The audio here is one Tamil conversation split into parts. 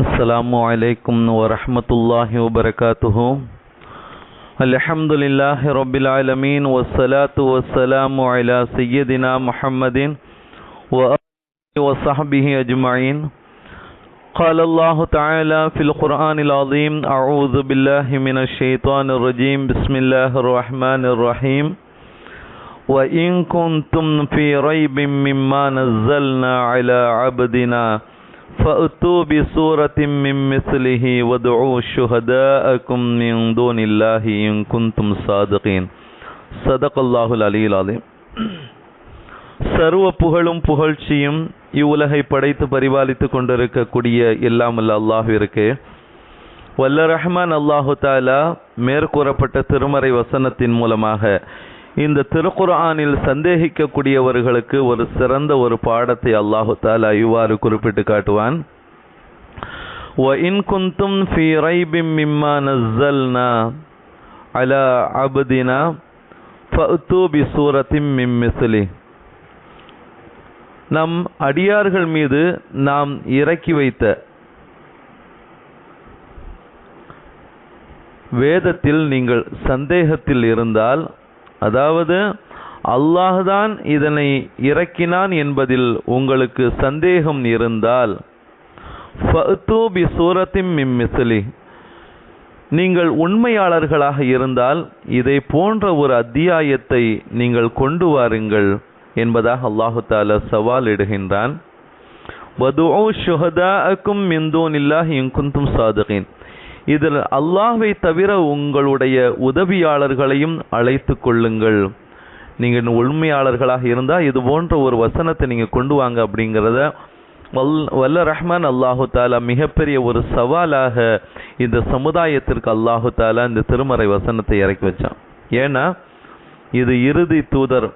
السلام عليكم ورحمة الله وبركاته. الحمد لله رب العالمين والصلاة والسلام على سيدنا محمد وصحبه أجمعين قال الله تعالى في القرآن العظيم أعوذ بالله من الشيطان الرجيم بسم الله الرحمن الرحيم وإن كنتم في ريب مما نزلنا على عبدنا فأتوا بسورة من مثله وادعوا شهداءكم من دون الله إن كنتم صادقين صدق الله العلي العظيم சர்வ புகழும் புகழ்ச்சியும் இவ்வுலகை படைத்து பரிபாலித்துக் கொண்டிருக்கக்கூடிய எல்லாம் அல்ல அல்லாஹிற்கு வல்ல ரஹ்மான் அல்லாஹு தாலா மேற்கூறப்பட்ட திருமறை வசனத்தின் மூலமாக இந்த திருக்குர்ஆனில் சந்தேகிக்கக்கூடியவர்களுக்கு ஒரு சிறந்த ஒரு பாடத்தை அல்லாஹு தாலா இவ்வாறு குறிப்பிட்டு காட்டுவான் وَإِن كُنتُمْ فِي رَيْبٍ مِّمَّا نَزَّلْنَا عَلَى عَبْدِنَا فَأْتُوا بِسُورَةٍ مِّن مِّثْلِهِ நம் அடியார்கள் மீது நாம் இறக்கி வைத்த வேதத்தில் நீங்கள் சந்தேகத்தில் இருந்தால் அதாவது அல்லாஹ்தான் இதனை இறக்கினான் என்பதில் உங்களுக்கு சந்தேகம் இருந்தால் ஃபஅத்து பி சூரத்தின் மிம்மிசலி நீங்கள் உண்மையாளர்களாக இருந்தால் இதை போன்ற ஒரு அத்தியாயத்தை நீங்கள் கொண்டு வாருங்கள் என்பதாக அல்லாஹு தால சவால் இடுகின்றான். வதுஉ ஷுஹதாஅக்கும் மின் தூனில்லாஹி இன் குன்தும் இதில் அல்லாஹை தவிர உங்களுடைய உதவியாளர்களையும் அழைத்து கொள்ளுங்கள். நீங்கள் உண்மையாளர்களாக இருந்தால் இது போன்ற ஒரு வசனத்தை நீங்கள் கொண்டு வாங்க அப்படிங்கிறத வல் வல்ல ரஹ்மான் அல்லாஹு தாலா மிகப்பெரிய ஒரு சவாலாக இந்த சமுதாயத்திற்கு அல்லாஹு தாலா இந்த திருமறை வசனத்தை இறக்கி வச்சான். ஏன்னா இது இறுதி தூதர்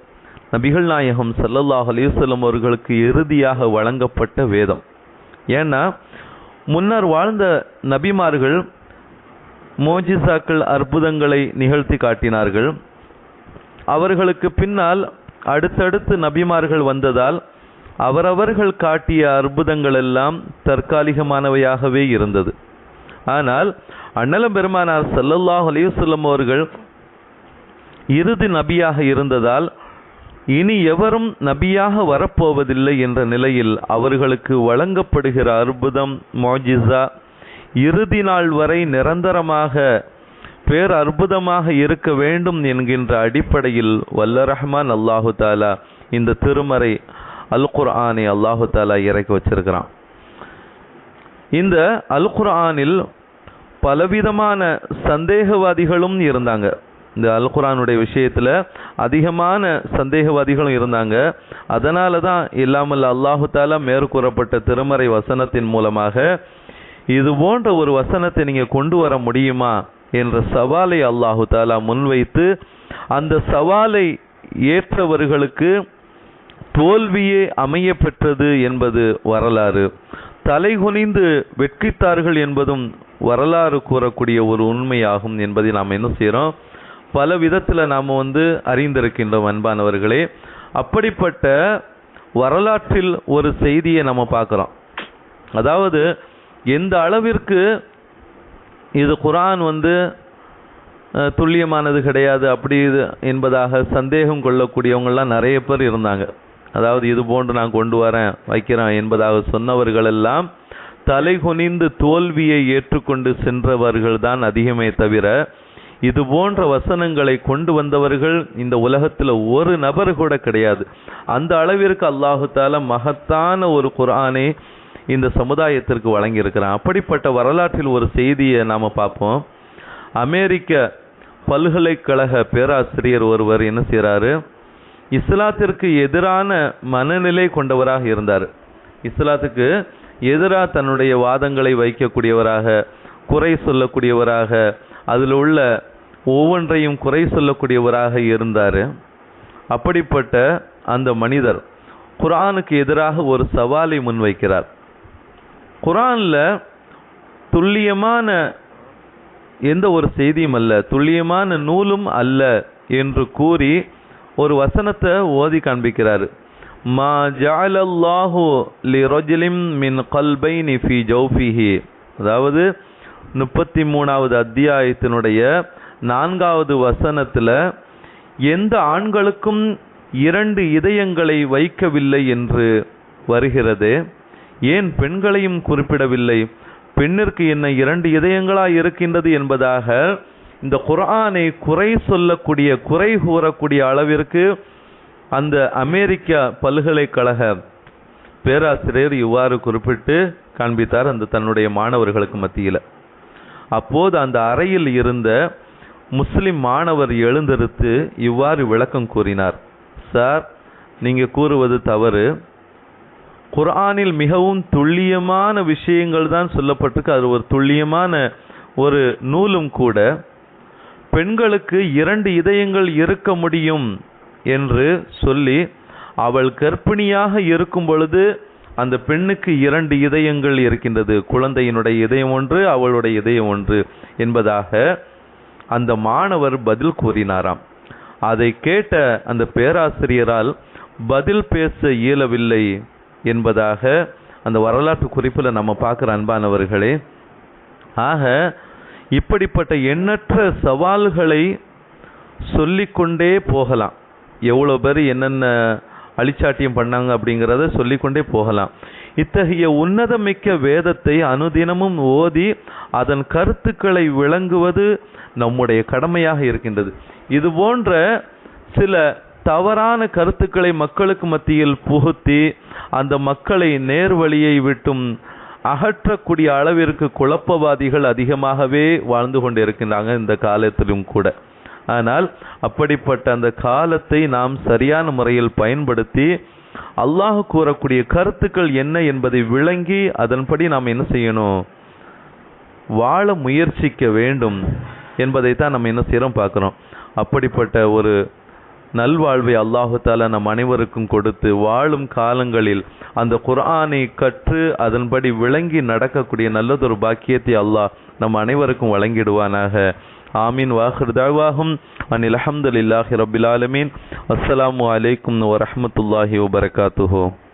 நபிகள் நாயகம் சல்லல்லாஹ் அலிவல்லம் அவர்களுக்கு இறுதியாக வழங்கப்பட்ட வேதம். ஏன்னா முன்னர் வாழ்ந்த நபிமார்கள் மோஜிசாக்கள் அற்புதங்களை நிகழ்த்தி காட்டினார்கள். அவர்களுக்கு பின்னால் அடுத்தடுத்து நபிமார்கள் வந்ததால் அவரவர்கள் காட்டிய அற்புதங்கள் எல்லாம் தற்காலிகமானவையாகவே இருந்தது. ஆனால் அண்ணலம் பெருமானார் சல்லல்லாஹ் அலிவசல்லம் அவர்கள் இறுதி நபியாக இருந்ததால் இனி எவரும் நபியாக வரப்போவதில்லை என்ற நிலையில் அவர்களுக்கு வழங்கப்படுகிற அற்புதம் மோஜிசா இறுதி நாள் வரை நிரந்தரமாக பேர் அற்புதமாக இருக்க வேண்டும் என்கின்ற அடிப்படையில் வல்ல ரஹ்மான் அல்லாஹு தாலா இந்த திருமறை அல் குர்ஆனை அல்லாஹு தாலா இறக்கி வச்சிருக்கிறான். இந்த அல் குர்ஆனில் பலவிதமான சந்தேகவாதிகளும் இருந்தாங்க. இந்த அல் குரானுடைய விஷயத்தில் அதிகமான சந்தேகவாதிகளும் இருந்தாங்க. அதனால தான் இல்லாமல் அல்லாஹு தாலா மேற்கூறப்பட்ட திருமறை வசனத்தின் மூலமாக இது போன்ற ஒரு வசனத்தை நீங்கள் கொண்டு வர முடியுமா என்ற சவாலை அல்லாஹு தாலா முன்வைத்து அந்த சவாலை ஏற்றவர்களுக்கு தோல்வியே அமைய பெற்றது என்பது வரலாறு. தலைகுனிந்து வெட்கித்தார்கள் என்பதும் வரலாறு கூறக்கூடிய ஒரு உண்மையாகும் என்பதை நாம் என்ன செய்கிறோம் பல விதத்தில் நாம் வந்து அறிந்திருக்கின்றோம் அன்பானவர்களே. அப்படிப்பட்ட வரலாற்றில் ஒரு செய்தியை நம்ம பார்க்குறோம். அதாவது எந்த அளவிற்கு இது குரான் வந்து துல்லியமானது கிடையாது அப்படி இது என்பதாக சந்தேகம் கொள்ளக்கூடியவங்கள்லாம் நிறைய பேர் இருந்தாங்க. அதாவது இது போன்று நான் கொண்டு வரேன் வைக்கிறேன் என்பதாக சொன்னவர்களெல்லாம் தலை குனிந்து தோல்வியை ஏற்றுக்கொண்டு சென்றவர்கள் தான் அதிகமே தவிர இது போன்ற வசனங்களை கொண்டு வந்தவர்கள் இந்த உலகத்தில் ஒரு நபர் கூட கிடையாது. அந்த அளவிற்கு அல்லாஹு தால மகத்தான ஒரு குரானை இந்த சமுதாயத்திற்கு வழங்கியிருக்கிறான். அப்படிப்பட்ட வரலாற்றில் ஒரு செய்தியை நாம் பார்ப்போம். அமெரிக்க பல்கலைக்கழக பேராசிரியர் ஒருவர் என்ன செய்கிறாரு இஸ்லாத்திற்கு எதிரான மனநிலை கொண்டவராக இருந்தார். இஸ்லாத்துக்கு எதிராக தன்னுடைய வாதங்களை வைக்கக்கூடியவராக குறை சொல்லக்கூடியவராக அதில் உள்ள ஒவ்வொன்றையும் குறை சொல்லக்கூடியவராக இருந்தார். அப்படிப்பட்ட அந்த மனிதர் குரானுக்கு எதிராக ஒரு சவாலை முன்வைக்கிறார். குரானில் துல்லியமான எந்த ஒரு செய்தியும் அல்ல. துல்லியமான நூலும் அல்ல என்று கூறி ஒரு வசனத்தை ஓதி காண்பிக்கிறார். மா ஜஅலல்லாஹு லிரஜுலின் மின் கல்பைனி ஃபி ஜௌஃபிஹி. அதாவது முப்பத்தி மூணாவது அத்தியாயத்தினுடைய நான்காவது வசனத்தில் எந்த ஆண்களுக்கும் இரண்டு இதயங்களை வைக்கவில்லை என்று வருகிறது. ஏன் பெண்களையும் குறிப்பிடவில்லை? பெண்ணிற்கு என்ன இரண்டு இதயங்களாக இருக்கின்றது என்பதாக இந்த குரானை குறை சொல்லக்கூடிய குறை கூறக்கூடிய அளவிற்கு அந்த அமெரிக்க பல்கலைக்கழக பேராசிரியர் இவ்வாறு குறிப்பிட்டு காண்பித்தார் அந்த தன்னுடைய மாணவர்களுக்கு மத்தியில். அப்போது அந்த அறையில் இருந்த முஸ்லிம் மாணவர் எழுந்தெடுத்து இவ்வாறு விளக்கம் கூறினார். சார் நீங்கள் கூறுவது தவறு. குரானில் மிகவும் துல்லியமான விஷயங்கள் தான் சொல்லப்பட்டிருக்கு. அது ஒரு துல்லியமான ஒரு நூலும் கூட. பெண்களுக்கு இரண்டு இதயங்கள் இருக்க முடியும் என்று சொல்லி அவள் கர்ப்பிணியாக இருக்கும் பொழுது அந்த பெண்ணுக்கு இரண்டு இதயங்கள் இருக்கின்றது. குழந்தையினுடைய இதயம் ஒன்று அவளுடைய இதயம் ஒன்று என்பதாக அந்த மாணவர் பதில் கூறினாராம். அதை கேட்ட அந்த பேராசிரியரால் பதில் பேச இயலவில்லை. என்பதாக அந்த வரலாற்று குறிப்பில் நம்ம பார்க்குற அன்பானவர்களே ஆக இப்படிப்பட்ட எண்ணற்ற சவால்களை சொல்லிக்கொண்டே போகலாம். எவ்வளோ பேர் என்னென்ன அழிச்சாட்டியம் பண்ணாங்க அப்படிங்கிறத சொல்லிக்கொண்டே போகலாம். இத்தகைய உன்னதமிக்க வேதத்தை அனுதினமும் ஓதி அதன் கருத்துக்களை விளங்குவது நம்முடைய கடமையாக இருக்கின்றது. இது போன்ற சில தவறான கருத்துக்களை மக்களுக்கு மத்தியில் புகுத்தி அந்த மக்களை நேர்வழியை விட்டும் அகற்றக்கூடிய அளவிற்கு குழப்பவாதிகள் அதிகமாகவே வாழ்ந்து கொண்டிருக்கின்றாங்க இந்த காலத்திலும் கூட. ஆனால் அப்படிப்பட்ட அந்த காலத்தை நாம் சரியான முறையில் பயன்படுத்தி அல்லாஹ் கூறக்கூடிய கருத்துக்கள் என்ன என்பதை விளங்கி அதன்படி நாம் என்ன செய்யணும்? வாழ முயற்சிக்க வேண்டும் என்பதை தான் நம்ம என்ன செய்கிறோம் பார்க்குறோம். அப்படிப்பட்ட ஒரு நல்வாழ்வை அல்லாஹு தாலா நம் அனைவருக்கும் கொடுத்து வாழும் காலங்களில் அந்த குர்ஆனை கற்று அதன்படி விளங்கி நடக்கக்கூடிய நல்லதொரு பாக்கியத்தை அல்லாஹ் நம் அனைவருக்கும் வழங்கிடுவானாக. ஆமீன். வாஹிர் தாவாகும் அனில் அஹமதுல்லாஹி ரபில் ஆலமீன். அஸ்ஸலாமு அலைக்கும் வரஹமத்துல்லாஹி